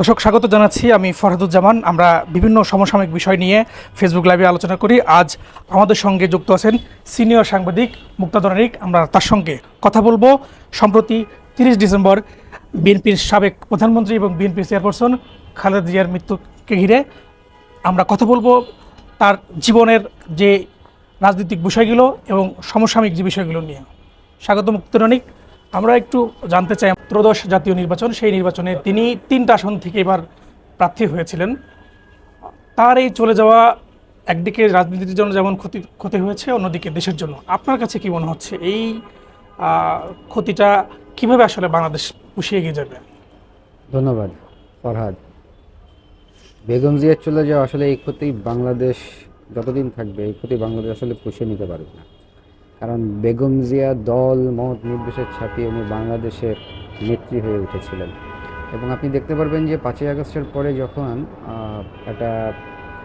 দর্শক, স্বাগত জানাচ্ছি আমি ফরহাদুজ্জামান। আমরা বিভিন্ন সমসাময়িক বিষয় নিয়ে ফেসবুক লাইভে আলোচনা করি। আজ আমাদের সঙ্গে যুক্ত আছেন সিনিয়র সাংবাদিক মুক্তাদর নারিক আমরা তার সঙ্গে কথা বলব। সম্প্রতি তিরিশ ডিসেম্বর বিএনপির সাবেক প্রধানমন্ত্রী এবং বিএনপির চেয়ারপারসন খালেদা জিয়ার মৃত্যুকে ঘিরে আমরা কথা বলব। তার জীবনের যে রাজনৈতিক বিষয়গুলো এবং সমসাময়িক যে বিষয়গুলো নিয়ে। স্বাগত মুক্তরণিক আমরা একটু জানতে চাই ত্রয়োদশ জাতীয় নির্বাচন, সেই নির্বাচনে তিনি তিনটা আসন থেকে এবার প্রার্থী হয়েছিলেন। তার এই চলে যাওয়া একদিকে রাজনীতির জন্য যেমন ক্ষতি ক্ষতি হয়েছে, অন্যদিকে দেশের জন্য। আপনার কাছে কি মনে হচ্ছে এই ক্ষতিটা কীভাবে আসলে বাংলাদেশ পুষিয়ে গিয়ে যাবে? ধন্যবাদ, ফরহাদ। বেগম জিয়ার চলে যাওয়া আসলে এই ক্ষতি বাংলাদেশ যতদিন থাকবে, এই ক্ষতি বাংলাদেশ আসলে পুষিয়ে নিতে পারবে না। কারণ বেগম জিয়া দল, মত নির্বিশেষ ছাপিয়ে উনি বাংলাদেশের নেত্রী হয়ে উঠেছিলেন। এবং আপনি দেখতে পারবেন যে পাঁচই আগস্টের পরে যখন একটা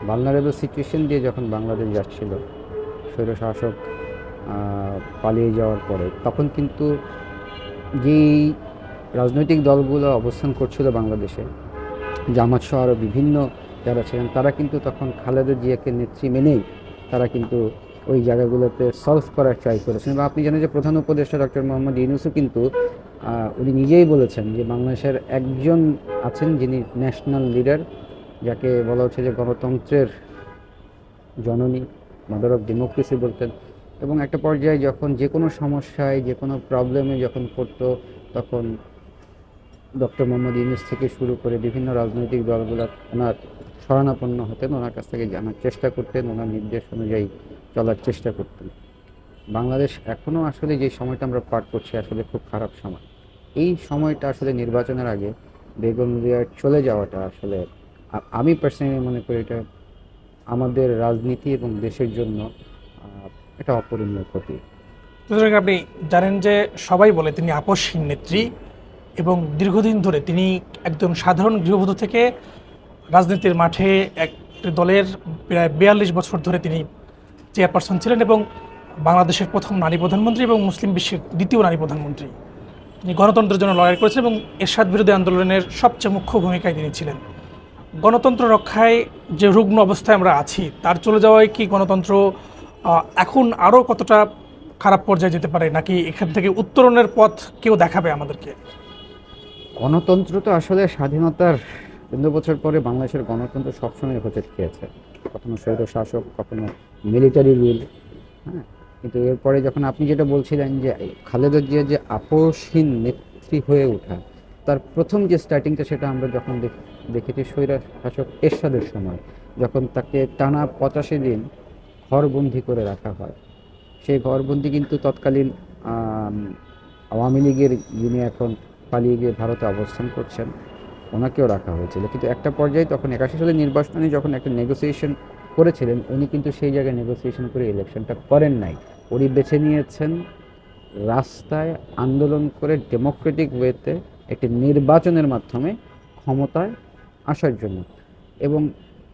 ভালনারেবল সিচুয়েশন দিয়ে যখন বাংলাদেশ যাচ্ছিল, স্বৈরশাসক পালিয়ে যাওয়ার পরে, তখন কিন্তু যেই রাজনৈতিক দলগুলো অবস্থান করছিল বাংলাদেশে, জামাত সহ আরও বিভিন্ন যারা ছিলেন, তারা কিন্তু তখন খালেদা জিয়াকে নেত্রী মেনেই তারা কিন্তু ওই জায়গাগুলোতে সলভ করার ট্রাই করেছেন। এবং আপনি জানেন যে প্রধান উপদেষ্টা ডক্টর মোহাম্মদ ইউনুসও কিন্তু উনি নিজেই বলেছেন যে বাংলাদেশের একজন আছেন যিনি ন্যাশনাল লিডার যাকে বলা হচ্ছে যে গণতন্ত্রের জননী মাদার অফ ডেমোক্রেসি বলতেন। এবং একটা পর্যায়ে যখন যে কোনো সমস্যায়, যে কোনো প্রবলেমে যখন পড়তো, তখন ডক্টর মোহাম্মদ ইউনুস থেকে শুরু করে বিভিন্ন রাজনৈতিক দলগুলো ওনার শরণাপন্ন হতেন, ওনার কাছ থেকে জানার চেষ্টা করতেন, ওনার নির্দেশ অনুযায়ী চলার চেষ্টা করতেন। বাংলাদেশ এখনও আসলে যে সময়টা আমরা পার করছি, আসলে খুব খারাপ সময়। এই সময়টা আসলে নির্বাচনের আগে বেগম জিয়ার চলে যাওয়াটা আসলে আমি পার্সোনালি মনে করি এটা আমাদের রাজনীতি এবং দেশের জন্য এটা অপরিণীয় ক্ষতি। আপনি জানেন যে সবাই বলে তিনি আপসহীন নেত্রী এবং দীর্ঘদিন ধরে তিনি একদম সাধারণ গৃহবধূ থেকে রাজনীতির মাঠে এক দলের প্রায় বিয়াল্লিশ বছর ধরে তিনি চেয়ারপারসন ছিলেন এবং বাংলাদেশের প্রথম নারী প্রধানমন্ত্রী এবং মুসলিম বিশ্বের দ্বিতীয় নারী প্রধানমন্ত্রী। তিনি গণতন্ত্রের জন্য লড়াই করেছেন এবং এরশাদ বিরোধী আন্দোলনের সবচেয়ে মুখ্য ভূমিকায় তিনি ছিলেন। গণতন্ত্র রক্ষায় যে রুগ্ন অবস্থায় আমরা আছি, তার চলে যাওয়ায় কি গণতন্ত্র এখন আরও কতটা খারাপ পর্যায়ে যেতে পারে, নাকি এখান থেকে উত্তরণের পথ কেউ দেখাবে আমাদেরকে? গণতন্ত্র তো আসলে স্বাধীনতার চোদ্দ বছর পরে বাংলাদেশের গণতন্ত্র সবসময় হোঁচট খেয়েছে কখনো স্বৈর শাসক কখনো মিলিটারি রুল হ্যাঁ? কিন্তু এরপরে যখন আপনি যেটা বলছিলেন যে খালেদা জিয়া যে আপোষহীন নেত্রী হয়ে ওঠা, তার প্রথম যে স্টার্টিংটা সেটা আমরা যখন দেখ- দেখেছি স্বৈরা শাসক এরশাদের সময়, যখন তাকে টানা পঁচাশি দিন ঘরবন্দি করে রাখা হয়। সেই ঘরবন্দি কিন্তু তৎকালীন আওয়ামী লীগের যিনি এখন পালিয়ে গিয়ে ভারতে অবস্থান করছেন, ওনাকেও রাখা হয়েছিল। কিন্তু একটা পর্যায়ে তখন একাশি সালের নির্বাচনে যখন একটা নেগোসিয়েশন করেছিলেন, উনি কিন্তু সেই জায়গায় নেগোসিয়েশন করে ইলেকশনটা করেন নাই। উনি বেছে নিয়েছেন রাস্তায় আন্দোলন করে ডেমোক্রেটিক ওয়েতে একটি নির্বাচনের মাধ্যমে ক্ষমতায় আসার জন্য। এবং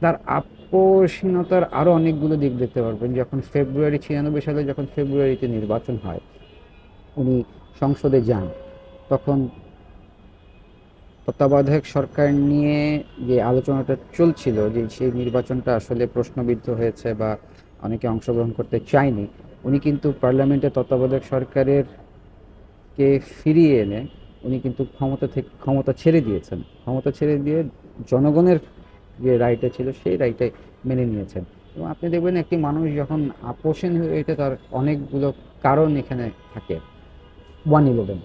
তার আপোষহীনতার আরও অনেকগুলো দিক দেখতে পারবেন। যখন ফেব্রুয়ারি ছিয়ানব্বই সালে যখন ফেব্রুয়ারিতে নির্বাচন হয়, উনি সংসদে যান, তখন তত্ত্বাবধায়ক সরকার নিয়ে যে আলোচনাটা চলছিল, যে সেই নির্বাচনটা আসলে প্রশ্নবিদ্ধ হয়েছে বা অনেকে অংশগ্রহণ করতে চায়নি, উনি কিন্তু পার্লামেন্টে তত্ত্বাবধায়ক সরকারের কে ফিরিয়ে এনে উনি কিন্তু ক্ষমতা থেকে ক্ষমতা ছেড়ে দিয়েছেন। ক্ষমতা ছেড়ে দিয়ে জনগণের যে রায়টা ছিল সেই রায়টাই মেনে নিয়েছেন। এবং আপনি দেখবেন একটি মানুষ যখন আপোষণ হয়ে ওঠে, তার অনেকগুলো কারণ এখানে থাকে। One eleven.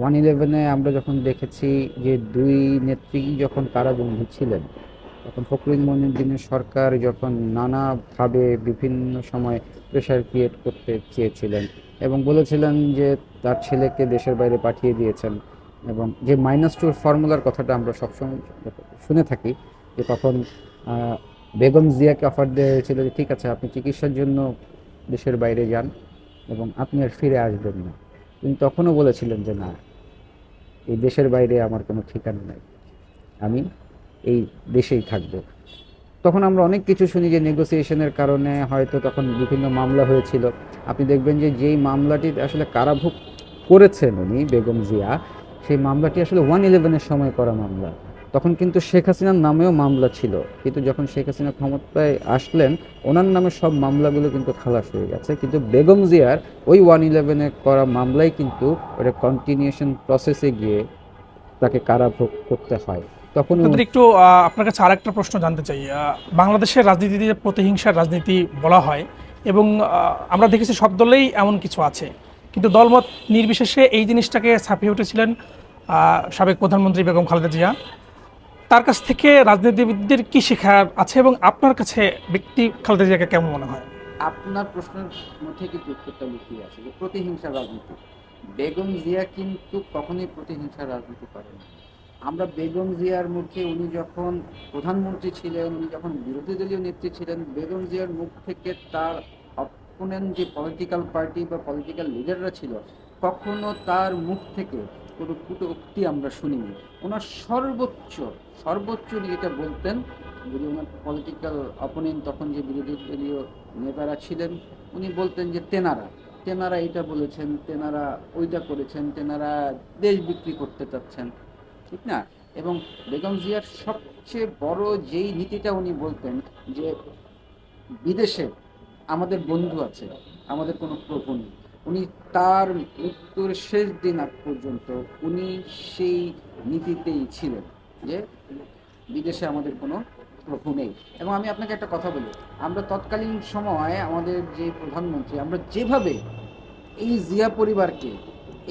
ওয়ান ইলেভেনে আমরা যখন দেখেছি যে দুই নেত্রী যখন কারাবন্দী ছিলেন, তখন ফখরুল মনিউদ্দিনের সরকার যখন নানাভাবে বিভিন্ন সময় প্রেশার ক্রিয়েট করতে চেয়েছিলেন এবং বলেছিলেন যে তার ছেলেকে দেশের বাইরে পাঠিয়ে দিয়েছেন এবং যে মাইনাস টুর ফর্মুলার কথাটা আমরা সবসময় শুনে থাকি যে তখন বেগম জিয়াকে অফার দেওয়া হয়েছিল যে ঠিক আছে, আপনি চিকিৎসার জন্য দেশের বাইরে যান এবং আপনি আর ফিরে আসবেন না। তিনি তখনও বলেছিলেন যে না এই দেশের বাইরে আমার কোনো ঠিকানা নাই। আমি এই দেশেই থাকব। তখন আমরা অনেক কিছু শুনি যে নেগোসিয়েশনের কারণে হয়তো তখন বিভিন্ন মামলা হয়েছিল। আপনি দেখবেন যে যেই মামলাটি আসলে কারাভোগ করেছেন উনি, বেগম জিয়া, সেই মামলাটি আসলে ওয়ান ইলেভেনের সময় করা মামলা। তখন কিন্তু শেখ হাসিনার নামেও মামলা ছিল। কিন্তু যখন শেখ হাসিনা ক্ষমতায় আসলেন, ওনার নামে সব মামলাগুলো কিন্তু খালাস হয়ে গেছে। কিন্তু বেগম জিয়ার ওই ওয়ান ইলেভেনে করা মামলাই কিন্তু ওটা কন্টিনিউশন প্রসেসে গিয়ে তাকে কারাভোগ করতে হয়। তখন একটু আপনার কাছে আরেকটা প্রশ্ন জানতে চাই। বাংলাদেশের রাজনীতিতে প্রতিহিংসার রাজনীতি বলা হয় এবং আমরা দেখেছি সব দলেই এমন কিছু আছে। কিন্তু দলমত নির্বিশেষে এই জিনিসটাকে ছাপিয়ে উঠেছিলেন সাবেক প্রধানমন্ত্রী বেগম খালেদা জিয়া। তার কাছ থেকে রাজনীতিবিদদের কি শেখার আছে এবং আপনার কাছে ব্যক্তি খালেদা জিয়াকে কেমন মনে হয়? আপনার প্রশ্নের মধ্যে কিন্তু উত্তরটা লুকিয়ে আছে যে প্রতিহিংসা রাজনীতি। বেগম জিয়া কিন্তু কখনোই প্রতিহিংসা রাজনীতি করেন আমরা বেগম জিয়ার মুখে উনি যখন প্রধানমন্ত্রী ছিলেন, উনি যখন বিরোধী দলীয় নেত্রী ছিলেন, বেগম জিয়ার মুখ থেকে তার অপোনেন্ট যে পলিটিক্যাল পার্টি বা পলিটিক্যাল লিডাররা ছিল, কখনো তার মুখ থেকে কোনো কুটোক্তি আমরা শুনিনি। ওনার সর্বোচ্চ সর্বোচ্চ যেটা বলতেন, যদি ওনার পলিটিক্যাল অপোনেন্ট তখন যে বিরোধী দলীয় নেতারা ছিলেন, উনি বলতেন যে তেনারা তেনারা এটা বলেছেন, তেনারা ওইটা করেছেন, তেনারা দেশ বিক্রি করতে চাচ্ছেন। ঠিক না? এবং বেগম জিয়ার সবচেয়ে বড় যেই নীতিটা উনি বলতেন যে বিদেশে আমাদের বন্ধু আছে, আমাদের কোনো প্রভু নেই। উনি তার মৃত্যুর শেষ দিন আগ পর্যন্ত উনি সেই নীতিতেই ছিলেন যে বিদেশে আমাদের কোনো প্রভু নেই। এবং আমি আপনাকে একটা কথা বলি, আমরা তৎকালীন সময় আমাদের যে প্রধানমন্ত্রী, আমরা যেভাবে এই জিয়া পরিবারকে,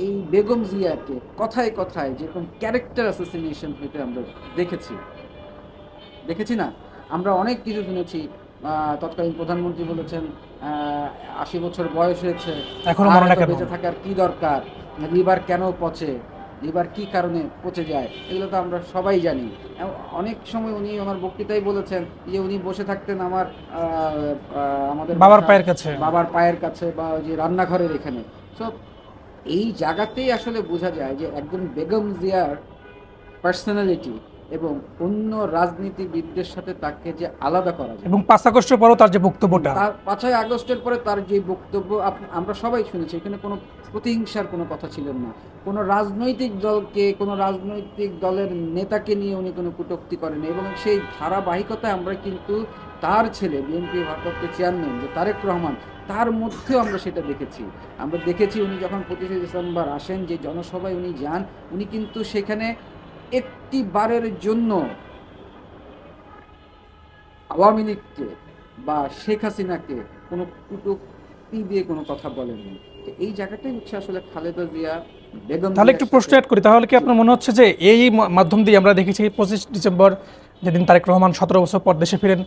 এই বেগম জিয়াকে কথায় কথায় যেরকম ক্যারেক্টার অ্যাসোসিয়েশন হইতে আমরা দেখেছি দেখেছি না? আমরা অনেক কিছু শুনেছি তৎকালীন প্রধানমন্ত্রী বলেছেন আশি বছর বয়স হয়েছে। এখনও বেঁচে থাকার কি দরকার? লিভার কেন পচে? লিভার কি কারণে পচে যায়? এগুলো তো আমরা সবাই জানি। অনেক সময় উনি আমার বক্তৃতাই বলেছেন যে উনি বসে থাকতেন আমার আমাদের বাবার পায়ের কাছে। বাবার পায়ের কাছে বা ওই যে রান্নাঘরের এখানে। সো এই জায়গাতেই আসলে বোঝা যায় যে একজন বেগম জিয়ার পার্সোনালিটি এবং অন্য রাজনীতিবিদদের সাথে তাকে যে আলাদা করা যায়। এবং পাঁচ আগস্টের পরও তার যে বক্তব্যটা। তার পাঁচই আগস্টের পরে তার যে বক্তব্য আমরা সবাই শুনেছি এখানে কোনো প্রতিহিংসার কোনো কথা ছিল না। কোনো রাজনৈতিক দলকে কোনো রাজনৈতিক দলের নেতাকে নিয়ে উনি কোনো কটূক্তি করেনি এবং সেই ধারাবাহিকতায় আমরা কিন্তু তার ছেলে বিএনপি ভারপ্রাপ্ত চেয়ারম্যান যে তারেক রহমান তার মধ্যেও আমরা সেটা দেখেছি। আমরা দেখেছি উনি যখন পঁচিশে ডিসেম্বর আসেন যে জনসভায় উনি যান উনি কিন্তু সেখানে একটি বারের জন্য আওয়ামী লীগকে বা শেখ হাসিনাকে কোনো কুটুক্তি দিয়ে কোনো কথা বলেনি তো এই জায়গাটাই হচ্ছে আসলে খালেদা জিয়া বেগম তাহলে একটু প্রশ্ন অ্যাড করি। তাহলে কি আপনার মনে হচ্ছে যে এই মাধ্যম দিয়ে আমরা দেখেছি পঁচিশ ডিসেম্বর যেদিন তারেক রহমান সতেরো বছর পর দেশে ফিরেন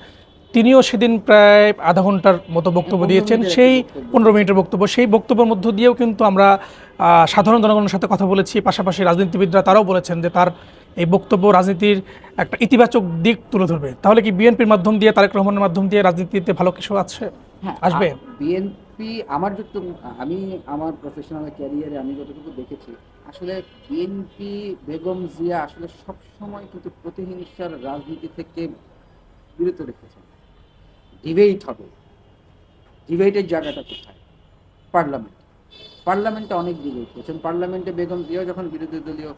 তিনিও সেদিন প্রায় আধা ঘণ্টার মতো বক্তব্য দিয়েছেন। সেই পনেরো মিনিটের বক্তব্য সেই বক্তব্যের মধ্য দিয়েও কিন্তু আমরা সাধারণ জনগণের সাথে কথা বলেছি। পাশাপাশি রাজনীতিবিদরা তারাও বলেছেন যে তার এই বক্তব্য রাজনীতির একটা ইতিবাচক দিক তুলে ধরবে। তাহলে কি বিএনপির মাধ্যম দিয়ে তারেক রহমানের মাধ্যম দিয়ে রাজনীতিতে ভালো কিছু আছে? হ্যাঁ, আসবে? বিএনপি আমার যত আমি আমার প্রফেশনাল ক্যারিয়ারে আমি যতটুকু দেখেছি আসলে বিএনপি বেগম জিয়া আসলে সবসময় কিন্তু প্রতিহিংসার রাজনীতি থেকে বিরত রেখেছেন। ডিবেট হবে। ডিবেটের জায়গাটা কোথায়? পার্লামেন্ট পার্লামেন্টে অনেক ডিবেট হয়েছেন পার্লামেন্টে বেগম জিয়াও যখন বিরোধী দলীয়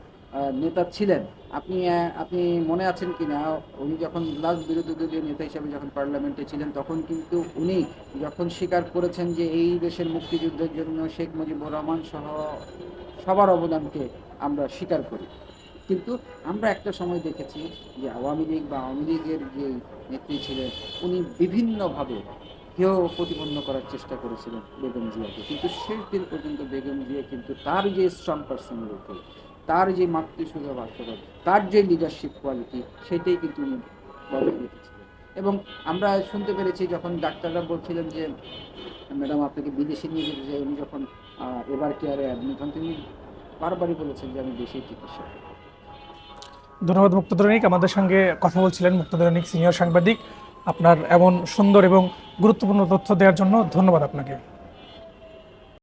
নেতা ছিলেন, আপনি আপনি মনে আছেন কি না উনি যখন লাস্ট বিরোধী দলীয় নেতা হিসাবে যখন পার্লামেন্টে ছিলেন, তখন কিন্তু উনি যখন স্বীকার করেছেন যে এই দেশের মুক্তিযুদ্ধের জন্য শেখ মুজিবুর রহমান সহ সবার অবদানকে আমরা স্বীকার করি। কিন্তু আমরা একটা সময় দেখেছি যে আওয়ামী লীগ বা আওয়ামী লীগের যে নেত্রী ছিলেন, উনি বিভিন্নভাবে কেউ প্রতিপন্ন করার চেষ্টা করেছিলেন বেগম জিয়াকে। কিন্তু শেষ দিন পর্যন্ত বেগম জিয়া কিন্তু তার যে স্ট্রং পার্সোনালিটি তার যে মাতৃসুলভ আচরণ, তার যে লিডারশিপ কোয়ালিটি সেটাই কিন্তু উনি এবং আমরা শুনতে পেরেছি যখন ডাক্তাররা বলছিলেন যে, ম্যাডাম, আপনাকে বিদেশে নিয়ে যেতে চাই। উনি যখন এবার কেয়ারে অ্যাডমিট হন, তিনি বারবারই বলেছেন যে, আমি দেশেই চিকিৎসা করব। ধন্যবাদ মুক্তদরণিক আমাদের সঙ্গে কথা বলছিলেন মুক্তদরণিক সিনিয়র সাংবাদিক। আপনার এমন সুন্দর এবং গুরুত্বপূর্ণ তথ্য দেওয়ার জন্য ধন্যবাদ আপনাকে।